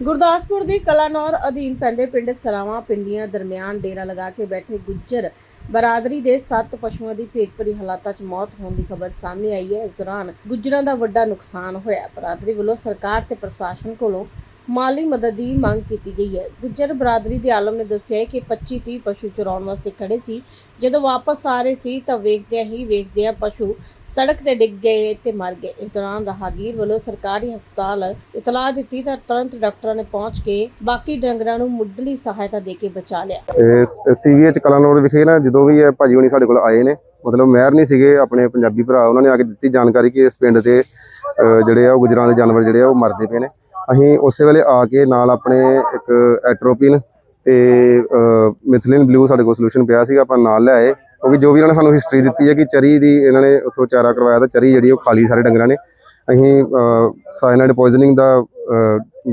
ਗੁਰਦਾਸਪੁਰ ਦੀ ਕਲਾਨੌਰ ਅਧੀਨ ਪੈਂਦੇ ਪਿੰਡ ਸਰਾਵਾਂ ਪਿੰਡੀਆਂ ਦਰਮਿਆਨ ਡੇਰਾ ਲਗਾ ਕੇ ਬੈਠੇ ਗੁੱਜਰ ਬਰਾਦਰੀ ਦੇ 7 ਪਸ਼ੂਆਂ ਦੀ ਭੇਤਭਰੀ ਹਾਲਾਤਾਂ 'ਚ ਮੌਤ ਹੋਣ ਦੀ ਖਬਰ ਸਾਹਮਣੇ ਆਈ ਹੈ। ਇਸ ਦੌਰਾਨ ਗੁੱਜਰਾਂ ਦਾ ਵੱਡਾ ਨੁਕਸਾਨ ਹੋਇਆ। ਬਰਾਦਰੀ ਵੱਲੋਂ ਸਰਕਾਰ ਤੇ ਪ੍ਰਸ਼ਾਸਨ ਕੋਲੋਂ ਮਾਲੀ ਮਦਦ ਦੀ ਮੰਗ ਕੀਤੀ ਗਈ ਹੈ। ਗੁੱਜਰ ਬਰਾਦਰੀ ਦੇ ਆਲਮ ਨੇ ਦੱਸਿਆ ਕਿ 25 30 ਪਸ਼ੂ ਚਰਾਉਣ ਵਾਸਤੇ ਖੜੇ ਸੀ। ਜਦੋਂ ਵਾਪਸ ਆ ਰਹੇ ਸੀ ਤਾਂ ਵੇਖਦਿਆਂ ਹੀ ਵੇਖਦਿਆਂ ਪਸ਼ੂ ਸੜਕ ਤੇ ਡਿੱਗ ਗਏ ਤੇ ਮਰ ਗਏ। ਇਸ ਦੌਰਾਨ ਰਾਹਗੀਰ ਵੱਲੋਂ ਸਰਕਾਰੀ ਹਸਪਤਾਲ ਇਤਲਾਹ ਦਿੱਤੀ ਤਾਂ ਤੁਰੰਤ ਡਾਕਟਰਾਂ ਨੇ ਪਹੁੰਚ ਕੇ ਬਾਕੀ ਡੰਗਰਾਂ ਨੂੰ ਮੁੱਢਲੀ ਸਹਾਇਤਾ ਦੇ ਕੇ ਬਚਾ ਲਿਆ। ਸੀਵੀਐਚ ਕਲਾਨੌਰ ਵਿਖੇ ਨਾ ਜਦੋਂ ਵੀ ਇਹ ਭਾਜੀ ਹੁਣੀ ਸਾਡੇ ਕੋਲ ਆਏ ਨੇ, ਮਤਲਬ ਮਹਿਰ ਨਹੀਂ ਸੀਗੇ, ਆਪਣੇ ਪੰਜਾਬੀ ਭਰਾ ਉਹਨਾਂ ਨੇ ਆ ਕੇ ਦਿੱਤੀ ਜਾਣਕਾਰੀ ਕਿ ਇਸ ਪਿੰਡ ਦੇ ਜਿਹੜੇ ਆ ਉਹ ਗੁਜਰਾਂ ਦੇ ਜਾਨਵਰ ਜਿਹੜੇ ਆ ਉਹ ਮਰਦੇ ਪਏ ਨੇ। ਅਸੀਂ ਉਸੇ ਵੇਲੇ ਆ ਕੇ ਨਾਲ ਆਪਣੇ ਇੱਕ ਐਟਰੋਪਿਨ ਤੇ ਮਿਥਲਿਨ ਬਲੂ ਸਾਡੇ ਕੋਲ ਸੋਲੂਸ਼ਨ ਪਿਆ ਸੀਗਾ, ਆਪਾਂ ਨਾਲ ਲੈ ਆਏ। ਕਿਉਂਕਿ ਜੋ ਵੀ ਇਹਨਾਂ ਨੇ ਸਾਨੂੰ ਹਿਸਟਰੀ ਦਿੱਤੀ ਹੈ ਕਿ ਚਰੀ ਦੀ ਇਹਨਾਂ ਨੇ ਉੱਥੋਂ ਚਾਰਾ ਕਰਵਾਇਆ ਤਾਂ ਚਰੀ ਜਿਹੜੀ ਉਹ ਖਾਲੀ ਸਾਰੇ ਡੰਗਰਾਂ ਨੇ। ਅਸੀਂ ਸਾਇਨਾਈਡ ਪੋਇਜ਼ਨਿੰਗ ਦਾ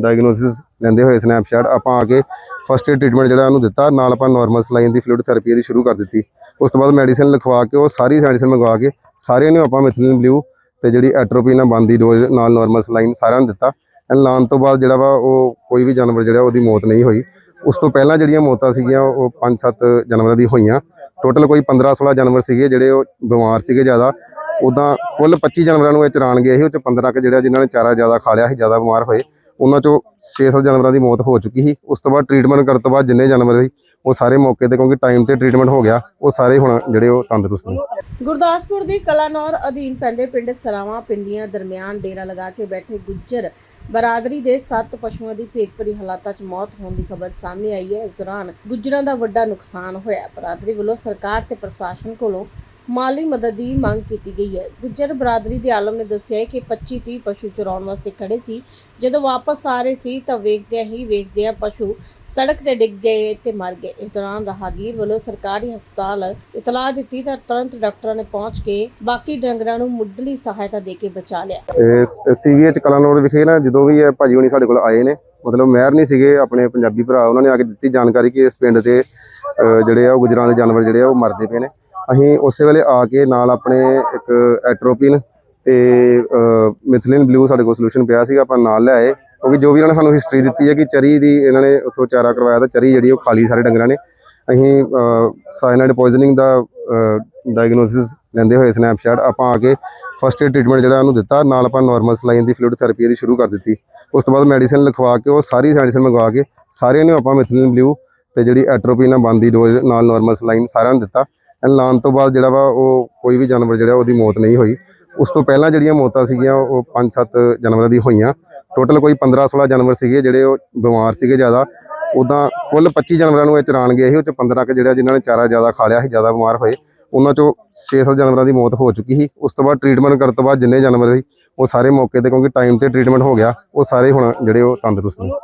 ਡਾਇਗਨੋਸਿਸ ਲੈਂਦੇ ਹੋਏ ਸਨੈਪਸ਼ਾਟ ਆਪਾਂ ਆ ਕੇ ਫਸਟ ਏਡ ਟ੍ਰੀਟਮੈਂਟ ਜਿਹੜਾ ਉਹਨੂੰ ਦਿੱਤਾ। ਨਾਲ ਆਪਾਂ ਨਾਰਮਲ ਸਲਾਈਨ ਦੀ ਫਲੂਇਡ ਥੈਰੇਪੀ ਇਹਦੀ ਸ਼ੁਰੂ ਕਰ ਦਿੱਤੀ। ਉਸ ਤੋਂ ਬਾਅਦ ਮੈਡੀਸਿਨ ਲਿਖਵਾ ਕੇ ਉਹ ਸਾਰੀ ਮੈਡੀਸਿਨ ਮੰਗਵਾ ਕੇ ਸਾਰਿਆਂ ਨੂੰ ਆਪਾਂ ਮਿਥਲਿਨ ਬਲੂ ਤੇ ਜਿਹੜੀ ਐਟਰੋਪਿਨ ਆ ਬੰਦੀ ਡੋਜ਼ ਨਾਲ ਨਾਰਮਲ ਸਲਾਈਨ ਸਾਰਿਆਂ ਨੂੰ ਦਿੱਤਾ। ਐਂਡ ਲਾਉਣ ਤੋਂ ਬਾਅਦ ਜਿਹੜਾ ਵਾ ਉਹ ਕੋਈ ਵੀ ਜਾਨਵਰ ਜਿਹੜਾ ਉਹਦੀ ਮੌਤ ਨਹੀਂ ਹੋਈ। ਉਸ ਤੋਂ ਪਹਿਲਾਂ ਜਿਹੜੀਆਂ ਮੌਤਾਂ ਸੀਗੀਆਂ, ਉਹ 5-7 ਜਾਨਵਰਾਂ ਦੀ ਹੋਈਆਂ। ਟੋਟਲ ਕੋਈ 15-16 ਜਾਨਵਰ ਸੀਗੇ ਜਿਹੜੇ ਉਹ ਬਿਮਾਰ ਸੀਗੇ ਜ਼ਿਆਦਾ। ਉਦਾਂ ਕੁੱਲ 25 ਜਾਨਵਰਾਂ ਨੂੰ ਇਹ ਚਰਾਣ ਗਏ ਸੀ, ਉਹ ਚ 15 ਕੁ ਜਿਹੜਾ ਜਿਨ੍ਹਾਂ ਨੇ ਚਾਰਾ ਜ਼ਿਆਦਾ ਖਾ ਲਿਆ ਸੀ, ਜ਼ਿਆਦਾ ਬਿਮਾਰ ਹੋਏ। ਉਹਨਾਂ ਚੋਂ 6-7 ਜਾਨਵਰਾਂ ਦੀ ਮੌਤ ਹੋ ਚੁੱਕੀ ਸੀ। ਉਸ ਤੋਂ ਬਾਅਦ ਟ੍ਰੀਟਮੈਂਟ ਕਰਨ ਤੋਂ ਬਾਅਦ ਜਿੰਨੇ ਜਾਨਵਰ ਸੀ ਉਹ ਸਾਰੇ ਮੌਕੇ ਤੇ ਕਿਉਂਕਿ ਟਾਈਮ ਤੇ ਟ੍ਰੀਟਮੈਂਟ ਹੋ ਗਿਆ, ਉਹ ਸਾਰੇ ਹੁਣ ਜਿਹੜੇ ਉਹ ਤੰਦਰੁਸਤ ਨੇ। ਗੁਰਦਾਸਪੁਰ ਦੀ ਕਲਾਨੌਰ ਅਧੀਨ ਪੈਂਦੇ ਪਿੰਡ ਸਰਾਵਾਂ ਪਿੰਡੀਆਂ ਦਰਮਿਆਨ ਡੇਰਾ ਲਗਾ ਕੇ ਬੈਠੇ ਗੁੱਜਰ ਬਰਾਦਰੀ ਦੇ 7 ਪਸ਼ੂਆਂ ਦੀ ਭੇਤਭਰੀ ਹਾਲਾਤਾਂ 'ਚ ਮੌਤ ਹੋਣ ਦੀ ਖਬਰ ਸਾਹਮਣੇ ਆਈ ਹੈ। ਇਸ ਦੌਰਾਨ ਗੁੱਜਰਾਂ ਦਾ ਵੱਡਾ ਨੁਕਸਾਨ ਹੋਇਆ। ਬਰਾਦਰੀ ਵੱਲੋਂ ਸਰਕਾਰ ਤੇ ਪ੍ਰਸ਼ਾਸਨ ਕੋਲੋਂ ਮਾਲੀ ਮਦਦ ਦੀ ਮੰਗ ਕੀਤੀ ਗਈ ਹੈ। ਗੁੱਜਰ ਬਰਾਦਰੀ ਦੇ ਆਲਮ ਨੇ ਦੱਸਿਆ ਕਿ 25 30 ਪਸ਼ੂ ਚਰਾਉਣ ਵਾਸਤੇ ਖੜੇ ਸੀ। ਜਦੋਂ ਵਾਪਸ ਆ ਰਹੇ ਸੀ ਤਾਂ ਵੇਖਦਿਆਂ ਹੀ ਵੇਖਦਿਆਂ ਪਸ਼ੂ ਸੜਕ ਤੇ ਡਿੱਗ ਗਏ ਤੇ ਮਰ ਗਏ। ਇਸ ਦੌਰਾਨ ਰਾਹਗੀਰ ਵੱਲੋਂ ਸਰਕਾਰੀ ਹਸਪਤਾਲ ਇਤਲਾਹ ਦਿੱਤੀ ਤਾਂ ਤੁਰੰਤ ਡਾਕਟਰਾਂ ਨੇ ਪਹੁੰਚ ਕੇ ਬਾਕੀ ਡੰਗਰਾਂ ਨੂੰ ਮੁੱਢਲੀ ਸਹਾਇਤਾ ਦੇ ਕੇ ਬਚਾ ਲਿਆ। ਸੀਵੀਐਚ ਕਲਾਨੌਰ ਵਿਖੇ ਨਾ ਜਦੋਂ ਵੀ ਇਹ ਭਾਜੀ ਹੁਣੀ ਸਾਡੇ ਕੋਲ ਆਏ ਨੇ, ਮਤਲਬ ਮਹਿਰ ਨਹੀਂ ਸੀਗੇ, ਆਪਣੇ ਪੰਜਾਬੀ ਭਰਾ ਉਹਨਾਂ ਨੇ ਆ ਕੇ ਦਿੱਤੀ ਜਾਣਕਾਰੀ ਕਿ ਇਸ ਪਿੰਡ ਦੇ ਜਿਹੜੇ ਆ ਉਹ ਗੁਜਰਾਂ ਦੇ ਜਾਨਵਰ ਜਿਹੜੇ ਆ ਉਹ ਮਰਦੇ ਪਏ ਨੇ। ਅਸੀਂ ਉਸੇ ਵੇਲੇ ਆ ਕੇ ਨਾਲ ਆਪਣੇ ਇੱਕ ਐਟਰੋਪਿਨ ਤੇ ਮਿਥਲਿਨ ਬਲੂ ਸਾਡੇ ਕੋਲ ਸੋਲੂਸ਼ਨ ਪਿਆ ਸੀਗਾ, ਆਪਾਂ ਨਾਲ ਲਿਆਏ। ਕਿਉਂਕਿ ਜੋ ਵੀ ਇਹਨਾਂ ਨੇ ਸਾਨੂੰ ਹਿਸਟਰੀ ਦਿੱਤੀ ਹੈ ਕਿ ਚਰੀ ਦੀ ਇਹਨਾਂ ਨੇ ਉੱਥੋਂ ਚਾਰਾ ਕਰਵਾਇਆ ਤਾਂ ਚਰੀ ਜਿਹੜੀ ਉਹ ਖਾਲੀ ਸਾਰੇ ਡੰਗਰਾਂ ਨੇ। ਅਸੀਂ ਸਾਇਨਾਈਡ ਪੋਇਜ਼ਨਿੰਗ ਦਾ ਡਾਇਗਨੋਸਿਸ ਲੈਂਦੇ ਹੋਏ ਸਨੈਪਸ਼ਾਟ ਆਪਾਂ ਆ ਕੇ ਫਸਟ ਏਡ ਟ੍ਰੀਟਮੈਂਟ ਜਿਹੜਾ ਉਹਨੂੰ ਦਿੱਤਾ। ਨਾਲ ਆਪਾਂ ਨਾਰਮਲ ਸਲਾਈਨ ਦੀ ਫਲੂਇਡ ਥੈਰੇਪੀ ਇਹਦੀ ਸ਼ੁਰੂ ਕਰ ਦਿੱਤੀ। ਉਸ ਤੋਂ ਬਾਅਦ ਮੈਡੀਸਿਨ ਲਿਖਵਾ ਕੇ ਉਹ ਸਾਰੀ ਮੈਡੀਸਿਨ ਮੰਗਵਾ ਕੇ ਸਾਰਿਆਂ ਨੂੰ ਆਪਾਂ ਮਿਥਲਿਨ ਬਲੂ ਤੇ ਜਿਹੜੀ ਐਟਰੋਪਿਨ ਆ ਬੰਦੀ ਡੋਜ਼ ਨਾਲ ਨਾਰਮਲ ਸਲਾਈਨ ਸਾਰਿਆਂ ਨੂੰ ਦਿੱਤਾ। ਐਂਡ ਲਾਉਣ ਤੋਂ ਬਾਅਦ ਜਿਹੜਾ ਵਾ ਉਹ ਕੋਈ ਵੀ ਜਾਨਵਰ ਜਿਹੜਾ ਉਹਦੀ ਮੌਤ ਨਹੀਂ ਹੋਈ। ਉਸ ਤੋਂ ਪਹਿਲਾਂ ਜਿਹੜੀਆਂ ਮੌਤਾਂ ਸੀਗੀਆਂ, ਉਹ 5-7 ਜਾਨਵਰਾਂ ਦੀ ਹੋਈਆਂ। ਟੋਟਲ ਕੋਈ 15-16 ਜਾਨਵਰ ਸੀਗੇ ਜਿਹੜੇ ਉਹ ਬਿਮਾਰ ਸੀਗੇ ਜ਼ਿਆਦਾ। ਉਦਾਂ ਕੁੱਲ 25 ਜਾਨਵਰਾਂ ਨੂੰ ਇਹ ਚਰਾਣ ਗਏ ਸੀ, ਉਹ ਚ 15 ਕੁ ਜਿਹੜਾ ਜਿਨ੍ਹਾਂ ਨੇ ਚਾਰਾ ਜ਼ਿਆਦਾ ਖਾ ਲਿਆ ਸੀ, ਜ਼ਿਆਦਾ ਬਿਮਾਰ ਹੋਏ। ਉਹਨਾਂ ਚੋਂ 6-7 ਜਾਨਵਰਾਂ ਦੀ ਮੌਤ ਹੋ ਚੁੱਕੀ ਸੀ। ਉਸ ਤੋਂ ਬਾਅਦ ਟ੍ਰੀਟਮੈਂਟ ਕਰਨ ਤੋਂ ਬਾਅਦ ਜਿੰਨੇ ਜਾਨਵਰ ਸੀ, ਉਹ ਸਾਰੇ ਮੌਕੇ ਤੇ ਕਿਉਂਕਿ ਟਾਈਮ ਤੇ ਟ੍ਰੀਟਮੈਂਟ ਹੋ ਗਿਆ, ਉਹ ਸਾਰੇ ਹੁਣ ਜਿਹੜੇ ਉਹ ਤੰਦਰੁਸਤ ਨੇ।